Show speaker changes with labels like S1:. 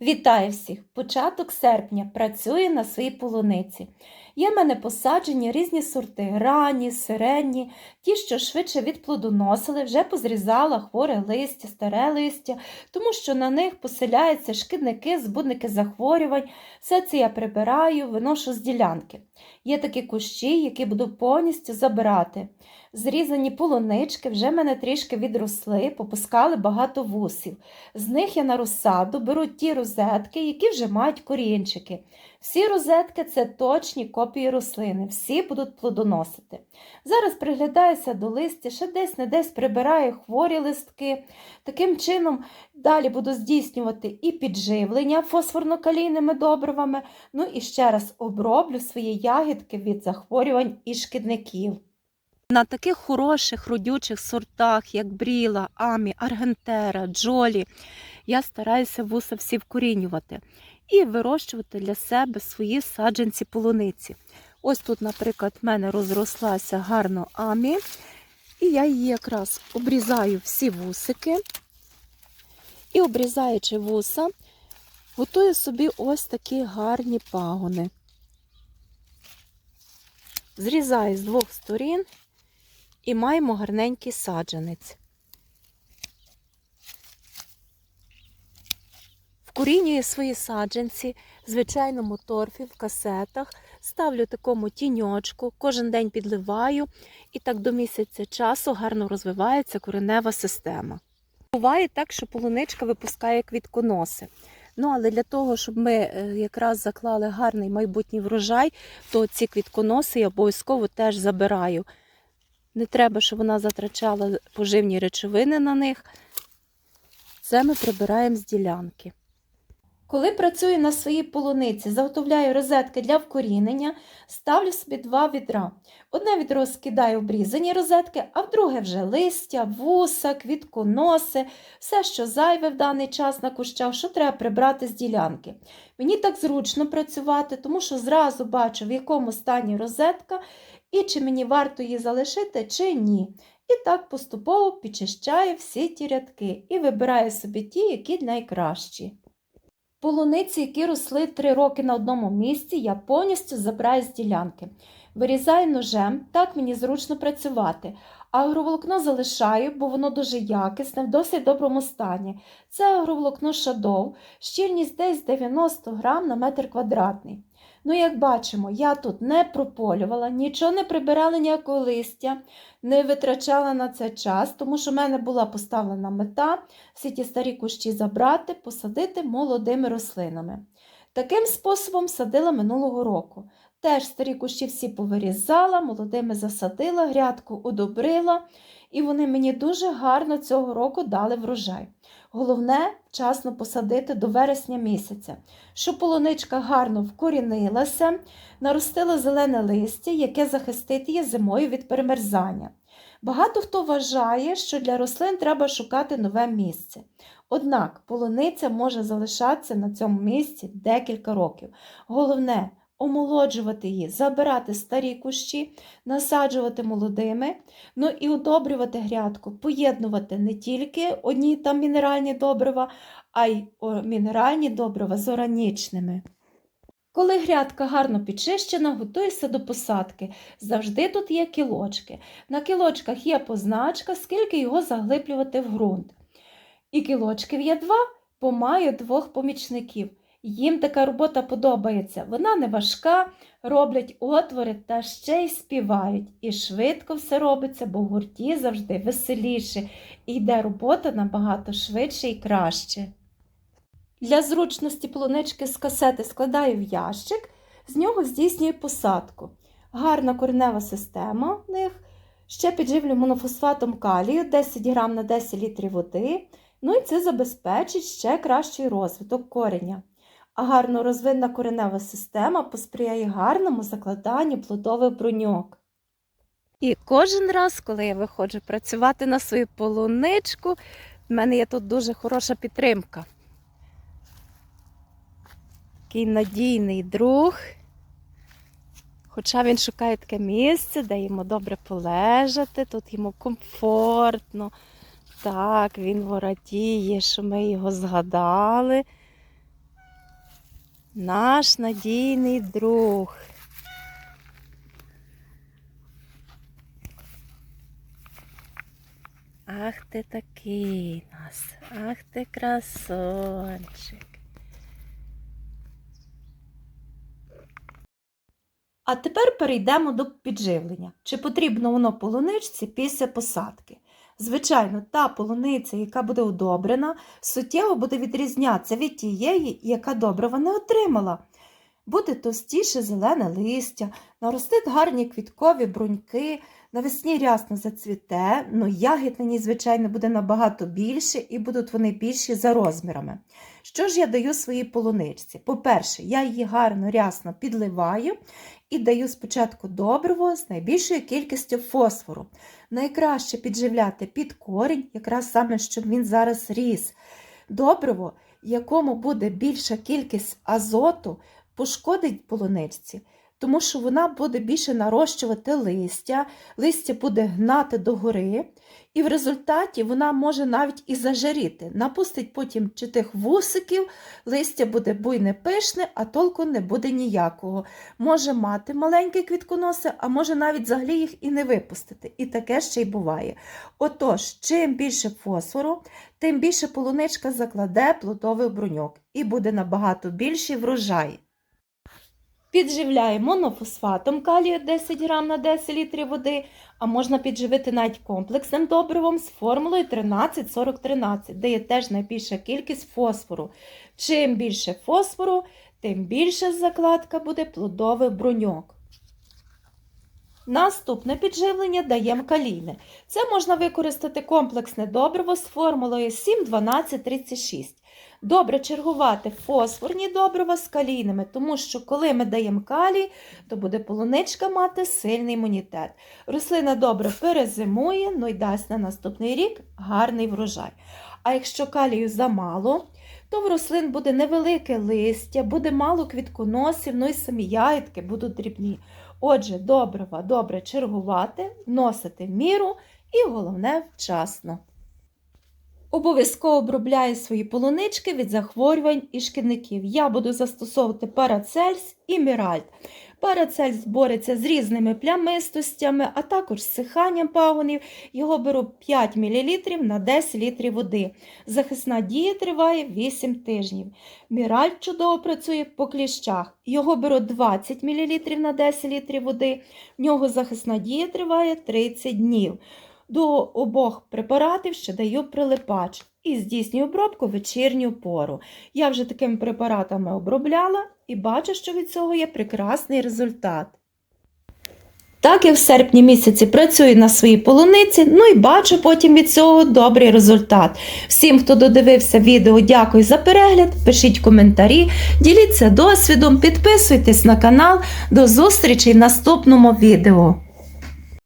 S1: Вітаю всіх! Початок серпня працюю на своїй полуниці. Є в мене посаджені різні сорти ранні, середні, ті, що швидше відплодоносили, вже позрізала хворе листя, старе листя, тому що на них поселяються шкідники, збудники захворювань. Все це я прибираю, виношу з ділянки. Є такі кущі, які буду повністю забирати. Зрізані полунички вже мене трішки відросли, попускали багато вусів. З них я на розсаду беру ті розетки, які вже мають корінчики. Всі розетки це точні копії рослини, всі будуть плодоносити. Зараз приглядаюся до листя, ще десь не десь прибираю хворі листки. Таким чином далі буду здійснювати і підживлення фосфорно-калійними добривами, ну і ще раз оброблю свої ягідки від захворювань і шкідників. На таких хороших родючих сортах, як бріла, амі, аргентера, джолі, я стараюся вуса всі вкорінювати і вирощувати для себе свої саджанці полуниці. Ось тут, наприклад, в мене розрослася гарно амі, і я її якраз обрізаю всі вусики. І обрізаючи вуса, готую собі ось такі гарні пагони. Зрізаю з двох сторін і маємо гарненький саджанець. Вкорінюю свої саджанці в звичайному торфі, в касетах, ставлю такому тіньочку, кожен день підливаю, і так до місяця часу гарно розвивається коренева система. Буває так, що полуничка випускає квітконоси. Ну, але для того, щоб ми е, якраз заклали гарний майбутній врожай, то ці квітконоси я обов'язково теж забираю. Не треба, щоб вона затрачала поживні речовини на них. Це ми прибираємо з ділянки. Коли працюю на своїй полуниці, заготовляю розетки для вкорінення, ставлю собі два відра. Одне відро скидаю обрізані розетки, а в друге вже листя, вуса, квітконоси, все, що зайве в даний час на кущах, що треба прибрати з ділянки. Мені так зручно працювати, тому що зразу бачу, в якому стані розетка і чи мені варто її залишити, чи ні. І так поступово підчищаю всі ті рядки і вибираю собі ті, які найкращі. Полуниці, які росли 3 роки на одному місці, я повністю забираю з ділянки. Вирізаю ножем, так мені зручно працювати. Агроволокно залишаю, бо воно дуже якісне, в досить доброму стані. Це агроволокно шадов, щільність десь 90 грам на метр квадратний. Ну, як бачимо, я тут не прополювала, нічого не прибирала ніякого листя, не витрачала на це час, тому що в мене була поставлена мета всі ті старі кущі забрати, посадити молодими рослинами. Таким способом садила минулого року. Теж старі кущі всі повирізала, молодими засадила, грядку удобрила, і вони мені дуже гарно цього року дали врожай. Головне вчасно посадити до вересня місяця, щоб полуничка гарно вкорінилася, наростила зелене листя, яке захистить її зимою від перемерзання. Багато хто вважає, що для рослин треба шукати нове місце. Однак полуниця може залишатися на цьому місці декілька років. Головне омолоджувати її, забирати старі кущі, насаджувати молодими, ну і удобрювати грядку, поєднувати не тільки одні там мінеральні добрива, а й мінеральні добрива з органічними. Коли грядка гарно підчищена, готується до посадки. Завжди тут є кілочки. На кілочках є позначка, скільки його заглиблювати в ґрунт. І кілочків є два, бо маю двох помічників. Їм така робота подобається. Вона не важка, роблять отвори та ще й співають. І швидко все робиться, бо в гурті завжди веселіше, і йде робота набагато швидше і краще. Для зручності полунички з касети складаю в ящик, з нього здійснюю посадку. Гарна коренева система в них. Ще підживлю монофосфатом калію 10 грам на 10 літрів води. Ну і це забезпечить ще кращий розвиток кореня. А гарно розвинна коренева система посприяє гарному закладанню плодових бруньок. І кожен раз, коли я виходжу працювати на свою полуничку, в мене є тут дуже хороша підтримка. Такий надійний друг. Хоча він шукає таке місце, де йому добре полежати, тут йому комфортно. Так, він воротіє, що ми його згадали. Наш надійний друг. Ах ти такий нас, ах ти красончик. А тепер перейдемо до підживлення. Чи потрібно воно полуничці після посадки? Звичайно, та полуниця, яка буде удобрена, суттєво буде відрізнятися від тієї, яка добрива не отримала. Буде товстіше зелене листя, наростить гарні квіткові бруньки, навесні рясно зацвіте, але ягід на ній, звичайно, буде набагато більше і будуть вони більші за розмірами. Що ж я даю своїй полуничці? По-перше, я її гарно рясно підливаю і даю спочатку добриво з найбільшою кількістю фосфору. Найкраще підживляти під корінь, якраз саме, щоб він зараз ріс. Добриво, якому буде більша кількість азоту, пошкодить полуничці, тому що вона буде більше нарощувати листя, листя буде гнати догори, і в результаті вона може навіть і зажаріти. Напустить потім чи тих вусиків, листя буде буйне пишне, а толку не буде ніякого. Може мати маленькі квітконоси, а може навіть взагалі їх і не випустити. І таке ще й буває. Отож, чим більше фосфору, тим більше полуничка закладе плодовий бруньок і буде набагато більший врожай. Підживляємо монофосфатом калію 10 грам на 10 літрів води, а можна підживити навіть комплексним добривом з формулою 13-40-13, де є теж найбільша кількість фосфору. Чим більше фосфору, тим більше закладка буде плодовий бруньок. Наступне підживлення даємо калійне. Це можна використати комплексне добриво з формулою 7-12-36. Добре чергувати фосфорні добрива з калійними, тому що коли ми даємо калій, то буде полуничка мати сильний імунітет. Рослина добре перезимує, ну й дасть на наступний рік гарний врожай. А якщо калію замало, то в рослин буде невелике листя, буде мало квітконосів, ну і самі ягідки будуть дрібні. Отже, добрива добре чергувати, вносити в міру і головне вчасно. Обов'язково обробляю свої полунички від захворювань і шкідників. Я буду застосовувати парацельс і міральт. Парацельс бореться з різними плямистостями, а також з сиханням пагонів. Його беру 5 мл на 10 літрів води. Захисна дія триває 8 тижнів. Міраль чудово працює по кліщах. Його беру 20 мл на 10 літрів води. В нього захисна дія триває 30 днів. До обох препаратів ще даю прилипач і здійснюю обробку в вечірню пору. Я вже такими препаратами обробляла і бачу, що від цього є прекрасний результат. Так я в серпні місяці працюю на своїй полуниці, ну і бачу потім від цього добрий результат. Всім, хто додивився відео, дякую за перегляд, пишіть коментарі, діліться досвідом, підписуйтесь на канал. До зустрічі в наступному відео.